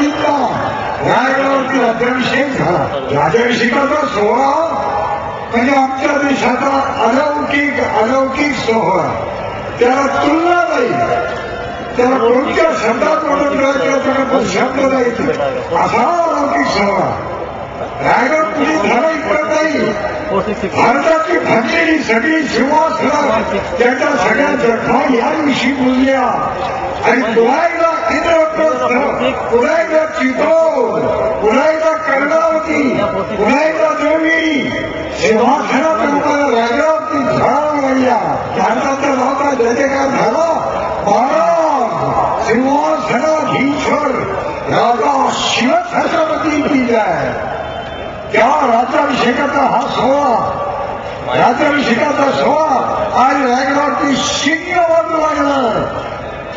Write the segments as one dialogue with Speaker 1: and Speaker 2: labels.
Speaker 1: जिंकला या वेळेवरती राज्याभिषेक झाला. राज्याभिषेकाचा सोहळा म्हणजे आमच्या देशाचा अलौकिक अलौकिक सोहळा. त्याला तुलना नाही. त्याला कोणत्या शब्दात मदत शब्द नाही असा अलौकिक सोहळा. रायगड कुणी झाला इकडं नाही भारताची भाजलेली सगळी शिवासनं त्यांच्या सगळ्या जखमा याविषयी बोलल्या. आणि पुन्हा एकदा इंद्रप्रस्थ पुन्हा चिपळूण पुन्हा एकदा कर्णावती पुन्हा एकदा देवगिरी शिवाखरापर्यंत राजावरती झाडा लागल्या भारताचा राजा शिवछत्रपती जाय। त्या राज्याभिषेकाचा हा सोहळा राजाभिषेका सोहळा आज रायगडावरती शिंग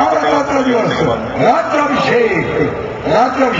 Speaker 1: Ahora está otro Rato Rato